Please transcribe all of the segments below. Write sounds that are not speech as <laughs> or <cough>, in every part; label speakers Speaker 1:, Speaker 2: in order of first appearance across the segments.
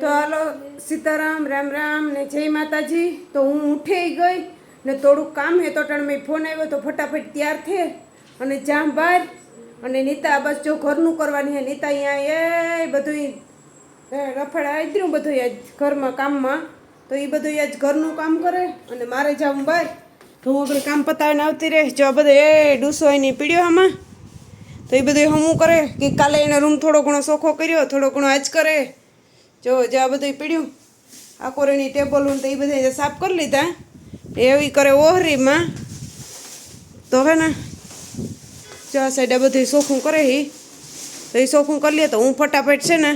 Speaker 1: તો હાલો, સીતારામ, રામ રામ ને જય માતાજી. તો હું ઉઠી ગઈ ને થોડુંક કામ હે, તો ટણ મેં ફોન આવ્યો તો ફટાફટ તૈયાર થે અને જામ બહાર અને નીતા બસ જો ઘરનું કરવાની હે, નીતા અહીંયા એ બધું રફડા આદર્યું બધું આજ ઘરમાં કામમાં. તો એ બધું આજ ઘરનું કામ કરે અને મારે જાઉં બહાર તો હું આપણે કામ પતાવીને આવતી રહે. જો આ બધું, એ ડૂસો એની પીડ્યો આમાં. તો એ બધું હમું કરે. કે કાલે એનો રૂમ થોડો ઘણો સોખો કર્યો, થોડો ઘણો આજ કરે. જો, જે આ બધું પીડ્યું? આ કોરણી ટેબલ તો એ બધા સાફ કરી લીધા. એવી કરે ઓહરીમાં. તો હે ને, જો આ સાઈડ આ બધું સોખું કરે હી. તો એ સોખું કરી લે તો હું ફટાફટ છે ને,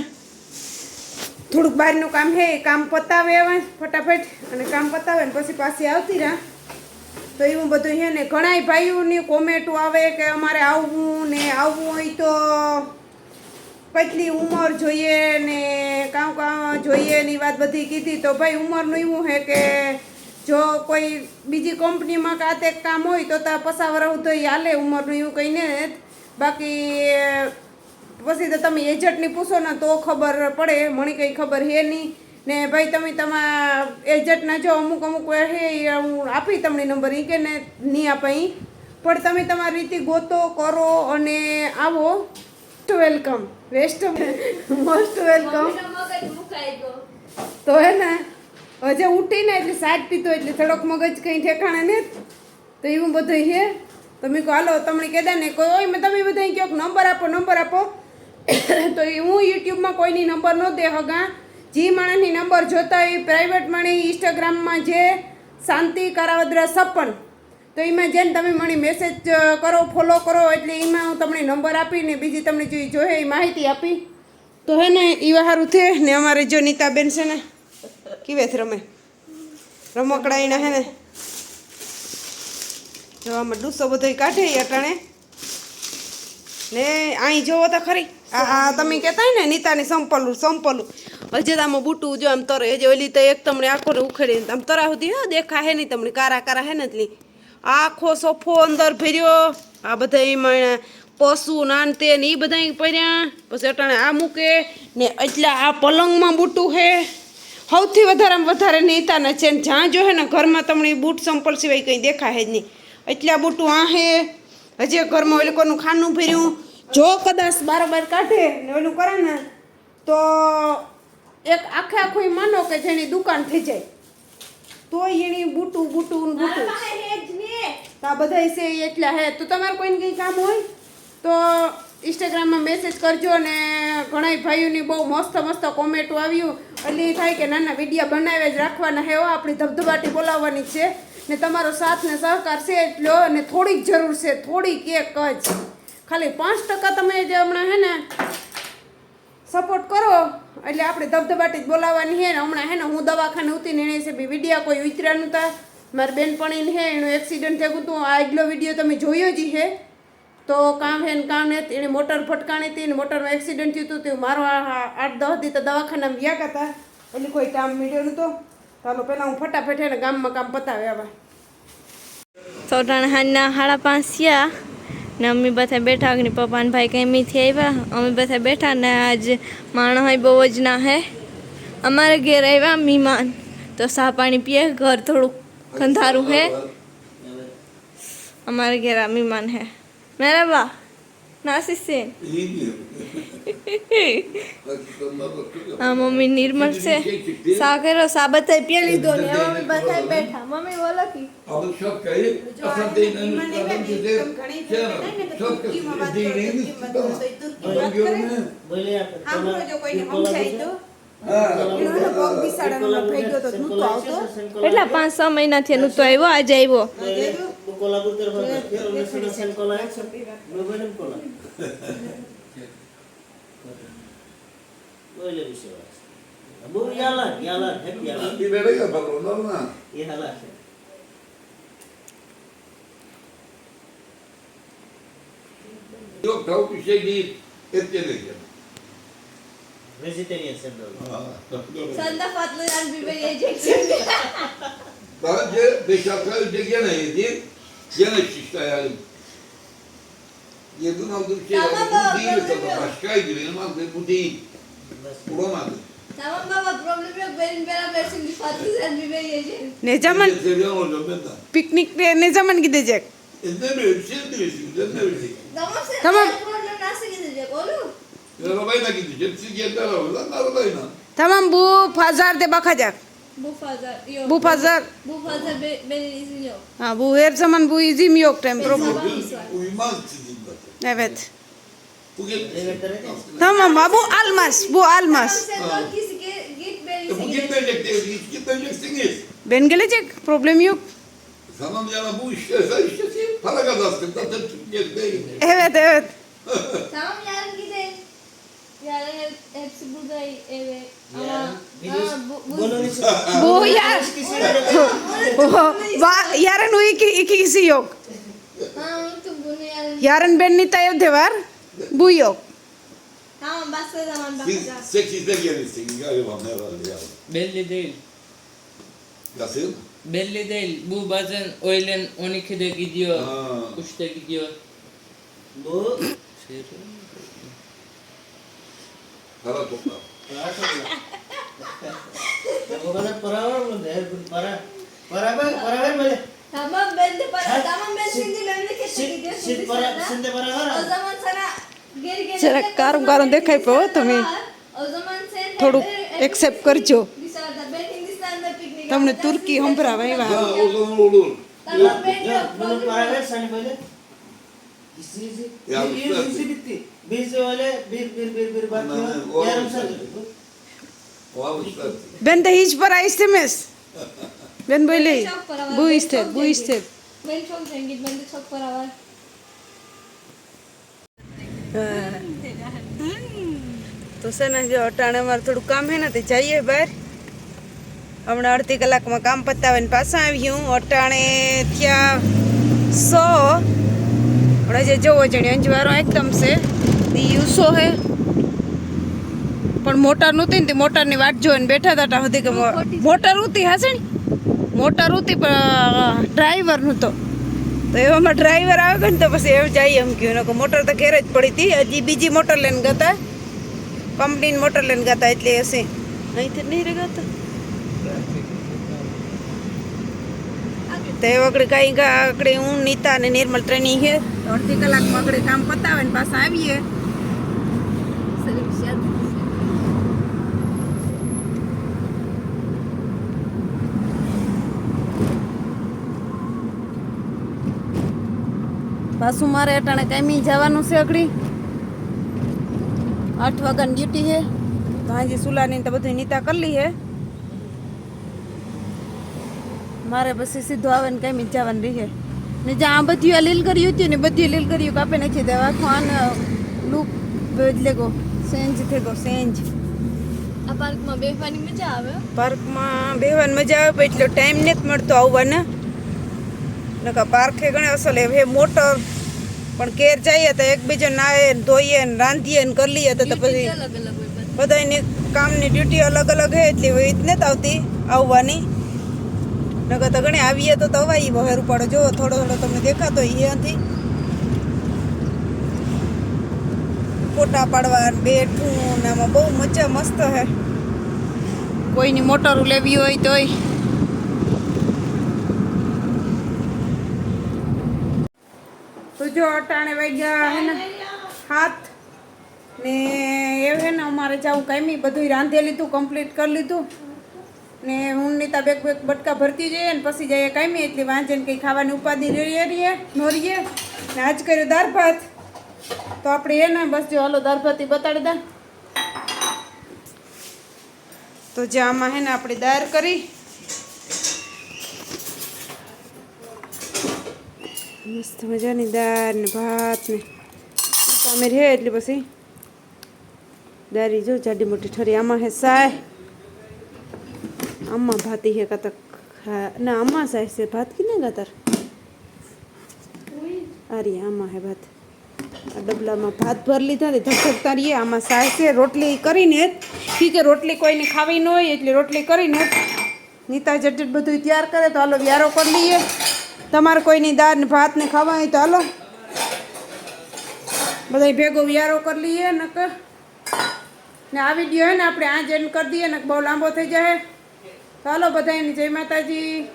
Speaker 1: થોડુંક બહારનું કામ હે, એ કામ પતાવે આવે ફટાફટ. અને કામ પતાવે ને પછી પાછી આવતી રહ્યા તો એવું બધું છે ને, ઘણાય ભાઈઓની કોમેન્ટો આવે કે અમારે આવવું ને આવવું હોય તો કેટલી ઉંમર જોઈએ ને કાં કાં જોઈએ ની વાત બધી કીધી તો ભાઈ ઉંમરનું એવું છે કે જો કોઈ બીજી કંપનીમાં કાં તે કામ હોય તો ત્યાં પસાવર તો હાલે, ઉંમરનું એવું કંઈ ને બાકી પછી તો તમે એજન્ટની પૂછો ને તો ખબર પડે મને કંઈ ખબર હે નહીં. ને ભાઈ તમે તમારા એજન્ટના જો અમુક અમુક હે હું આપી તમને નંબર એ કે ને, નહીં આપાઈ. પણ તમે તમારી રીતે ગોતો, કરો અને આવો. વેલકમ વેસ્ટ મોસ્ટ વેલકમ તો હે ને, હજે ઉઠીને એટલે સાત પીતો એટલે થોડોક મગજ કંઈ ઠેકાણે ને તો એવું બધું છે. તમે કહો હાલો, તમને કહેતા ને કોઈ હોય તમે બધા કહો નંબર આપો નંબર આપો. તો હું યુટ્યુબમાં કોઈની નંબર ન દે હગા. જે માણસની નંબર જોતા હોય પ્રાઇવેટ માણી ઇન્સ્ટાગ્રામમાં જે શાંતિ, કારાવદ્રા, સપન તો એમાં જેને તમે મને મેસેજ કરો ફોલો કરો, એટલે એમાં હું તમને નંબર આપીને બીજી તમને જે જોઈએ એ માહિતી આપી. તો હે ને એ સારું છે ને અમારે જો નીતાબેન છે ને, કેવે છે રમે? રમકડા એના હે ને. જો આમાં ડૂસો બધો કાઢે અટાણે. ને અહીં જોવો તો ખરી. આ તમે કહેતા ને નીતાની સંપલું સંપલું. હજે તો આમાં બૂટું જો આમ તરે, હજે ઓલી તો એક તમને આખો ને ઉખેડીને, આમ તરા સુધી, હા દેખા હે નહીં તમને, કારા કારા હે ને એટલી આખો સોફો અંદર ભર્યો. આ બધા એમાં પશુ નાન તે ને એ બધા પહેર્યા પછી અટાણે આ મૂકે ને એટલા આ પલંગમાં બૂટું હે. સૌથી વધારેમાં વધારે નીતાના છે ને જ્યાં જો હે ને ઘરમાં તમને બૂટ સંપલ સિવાય કંઈ દેખાય જ નહીં. એટલા બૂટું આ હે. હજી ઘરમાં એ કોનું ખાનું ભર્યું. જો કદાચ બારોબાર કાઢે ને ઓલું કરે ને, તો એક આખે આખું માનો કે જેની દુકાન થઈ જાય. તો એની બૂટું બૂટું બૂટું. તો આ બધા છે એટલા હે. તો તમારે કોઈને કંઈ કામ હોય તો ઇન્સ્ટાગ્રામમાં મેસેજ કરજો અને ઘણા ભાઈઓની બહુ મસ્ત મસ્ત કોમેન્ટો આવ્યું. એટલે એ થાય કે નાના વિડીયા બનાવ્યા જ રાખવાના હેવા આપણી ધબધબાટી બોલાવવાની છે. ને તમારો સાથ ને સહકાર છે એટલો, અને થોડીક જરૂર છે, થોડીક એક જ. ખાલી પાંચ ટકા તમે જે હમણાં હે ને સપોર્ટ કરો, એટલે આપણે ધબધબાટી જ બોલાવવાની છે ને હમણાં હે ને હું દવાખાને ઉતીને એને છે બી વિડીયા કોઈ ઉતર્યા નહોતા. મારી બેનપણીને હે, એનું એક્સિડન્ટ થયું હતું. આગલો વીડિયો તમે જોયો જ હે. તો કામ હે ને કામ ને એને મોટર ફટકાણી હતી ને મોટરમાં એક્સિડન્ટ થયું હતું. તે મારો આઠ દસ દી તો દવાખાનામાં ગયા હતા એટલે કોઈ કામ મળ્યો નહોતો ચાલો પહેલાં હું ફટાફટ એને ગામમાં કામ પતાવે આવા.
Speaker 2: સોટાણા હાંજના સાડા પાંચ ને અમે બધા બેઠા અગ્નિ પપ્પા ને ભાઈ કેમીથી આવ્યા. અમે બધા બેઠા ને આજ માણસ બહુ જ ના હે. અમારે ઘેર આવ્યા મહેમાન તો સા પાણી પીએ, ઘર થોડુંક कंधारू है। हमारे घर अमीमान है। मेरा बा नासिस से। હા મમ્મી નિર્મલ છે સાગરો સા બતાય પી લીધો ને મમ્મી બતાય બેઠા મમ્મી બોલો કી
Speaker 3: અબ શોક કહી અસર દે નન કદમ દે
Speaker 2: દે શોક કહી દે ને તો
Speaker 4: બોલે આપ હમ જો કોઈને સમજાય તો એટલા પાંચ છ મહિના
Speaker 3: થી નુતો આવ્યો આજે
Speaker 4: આવ્યો
Speaker 3: Yok tavuk bir şey değil. Et yedireceğim.
Speaker 4: Vejeteryan sen de olur.
Speaker 2: Sen de patlayan biber yiyeceksin. <laughs>
Speaker 3: Daha önce beş dakika önce gene yedim. Gene şişti hayalim. Yedin aldığım şey
Speaker 2: Tamam
Speaker 3: vardı.
Speaker 2: baba,
Speaker 3: bu değil
Speaker 2: problem
Speaker 3: tadı.
Speaker 2: yok.
Speaker 3: Başkaydı benim aldığım bu değil. Bulamadım.
Speaker 2: tamam baba problem yok. Benim beraber şimdi patlayan biber yiyeceğim. Ne
Speaker 1: zaman Ben
Speaker 3: seviyen olacağım ben de.
Speaker 1: piknikle ne zaman gidecek?
Speaker 3: E ne böyle bir şey? Ne böyle
Speaker 2: bir?
Speaker 1: Tamam
Speaker 2: sen Tamam. ayaklarına nasıl gidecek oğlum?
Speaker 3: Arabayla gideceğim. Siz kendi arabanızdan arabayla.
Speaker 1: Tamam bu pazarda bakacak.
Speaker 2: Bu pazar yok.
Speaker 1: Bu pazar.
Speaker 2: Bu pazar be, benim izin yok.
Speaker 1: Ha bu her zaman bu izim yok Rem. Benim Problem.
Speaker 3: sabahımız. Uyumaz sizin zaten.
Speaker 1: Evet.
Speaker 4: Bu gitmiş.
Speaker 1: Tamam ha bu almaz. Bu
Speaker 2: Tamam sen dört git, git benim
Speaker 3: E, bu izin yok. gitmeyecek değil. Hiç gitmeyeceksiniz.
Speaker 1: Ben gelecek. Problem yok.
Speaker 3: Tamam yani bu işte işlerse işlesin. Para kazansın. Zaten Türkiye'de değil.
Speaker 1: Evet evet. <laughs>
Speaker 2: Tamam Yarın hep, hepsi burada eve. Ama,
Speaker 4: Yani
Speaker 2: bu, bu,
Speaker 1: Bu yar. Va- Yarın o iki, iki kişi yok.
Speaker 2: ha unuttum bunu yarın.
Speaker 1: Yarın var. Bu yok.
Speaker 2: Tamam başka zaman
Speaker 3: Siz
Speaker 2: bakacağız.
Speaker 3: sekizde gelirsiniz galiba herhalde ya.
Speaker 5: Belli değil.
Speaker 3: Nasıl?
Speaker 5: Belli değil. Bu bazen öğlen 12'de gidiyor,
Speaker 3: Ha.
Speaker 5: 3'te gidiyor.
Speaker 4: bu
Speaker 3: Para
Speaker 2: zaman
Speaker 1: karım
Speaker 2: ben
Speaker 1: dekhay po,
Speaker 2: Hindistan'da
Speaker 1: તમે થોડુંક accept કરજો. તમને તુર્કી સંભળાવા
Speaker 2: piknik ben
Speaker 4: Ya bir yüz izi bitti. Biz öyle bir bir bir bir bakıyor.
Speaker 3: Aman,
Speaker 4: Yarım saat.
Speaker 1: Ben de hiç para istemez. Ben böyle. Bu
Speaker 2: ben
Speaker 1: ister, bu
Speaker 2: zengin.
Speaker 1: ister.
Speaker 2: Ben çok zengin, bende çok para var.
Speaker 1: તો છે ને જો અટાણે અમારે થોડું કામ હે ને તે જઈએ બહાર હમણાં અડધી કલાકમાં કામ પતાવીને પાછા આવી હું અટાણે ત્યાં સો પણ હજી જોવો જણે અંજવારો એકદમ છે. યુસો હે પણ મોટર નહોતી ને તે મોટરની વાટ જોઈને બેઠા હતા તા સુધી કે મોટર ઉતી હશે ને? મોટર ઉતી પણ ડ્રાઈવર નહોતો તો. એવામાં ડ્રાઈવર આવે ગયો ને તો પછી એમ જાય એમ કહ્યું કે મોટર તો ઘેર જ પડી હતી. હજી બીજી મોટર લઈને ગતા. કંપનીની મોટર લઈને ગતા એટલે હશે અહીંથી નહીં રે ગતા તે વગડે કાંઈ આગળ હું, નીતા અને નિર્મલ ટ્રેનિંગ છે. તો અડધી કલાકમાં આગળ કામ પતાવે ને પાછા આવીએ. પાછું મારે અટાણે કાંઈ જવાનું છે અગડી આઠ વાગ્યાની ડ્યુટી છે. તો હાજી સુલાની તો બધું નીતા કરી છે. મારે પછી સીધું આવે ને કાંઈ જવાનું રહે. ને જ્યાં આ બધી લીલ કર્યું હતી ને બધી લીલ કર્યું કાપી નાખી દેવા. આખું આને લૂક બદલે ગો સેન્જ થઈ ગયો સેન્જ
Speaker 2: આ પાર્કમાં બેહવાની મજા આવે?
Speaker 1: પાર્કમાં બેહવાની મજા આવે પણ એટલો ટાઈમ નથી મળતો આવવાને. નકા પાર્કે ઘણે અસલ હે મોટર. પણ કેર જઈએ તો એકબીજા નાએ ધોઈએ ને રાંધીએ ને કરી લઈએ તો પછી. બધાની. કામની ડ્યુટી અલગ અલગ હે એટલે હોય જ નથી આવતી આવવાની. નકર તો ઘણી આવીએ તો તો અવાઈ બહાર ઉપાડો જો થોડો થોડો તમને દેખાતો હોય અહીંયાથી ફોટા પાડવા બેઠું ને આમાં બહુ મજા મસ્ત હે. કોઈની મોટરો લેવી હોય તોય. તો જો અટાણે વાગ્યા હે ને હાથ. ને એ હે ને અમારે જાવું કાંઈ બધું રાંધે લીધું કમ્પ્લીટ કરી લીધું. ને હું નીતા બેગ બેગ બટકા ભરતી જઈએ ને પછી જઈએ કાંઈ એટલે વાંચે ને કંઈ ખાવાની ઉપાધિ રહીએ રહીએ, નોરીએ. ને આજ કર્યું દાળ ભાત તો આપણે એને બસ જો હાલો દાળ ભાત બતાડી દા. તો જે આમાં હે ને આપણે દાળ કરી. મસ્ત મજાની દાળ ને ભાત ને તમે રહે એટલે પછી દારી જો જાડી મોટી ઠરી. આમાં હે સાય. હે કાતર ખા ના આમાં સાય છે ભાત કે ના કાતર આમાં હે ભાત આ ડબલામાં ભાત ભરી લીધા ને ધકધકતા રહીએ આમાં સાસે રોટલી કરીને ઠીક છે રોટલી કોઈને ખાવી ન હોય એટલે રોટલી કરીને નીતા જટ બધું તૈયાર કરે તો હાલો વ્યારો કરી લઈએ તમારે કોઈની દાળ ને ભાત ને ખાવા હોય તો હાલો બધા ભેગો વ્યારો કરી લઈએ નકર ને આ વીડિયો હે ને આપણે આ જ એન્ડ કરી દઈએ ને બહુ લાંબો થઈ જાય તો હાલો બધા જય માતાજી.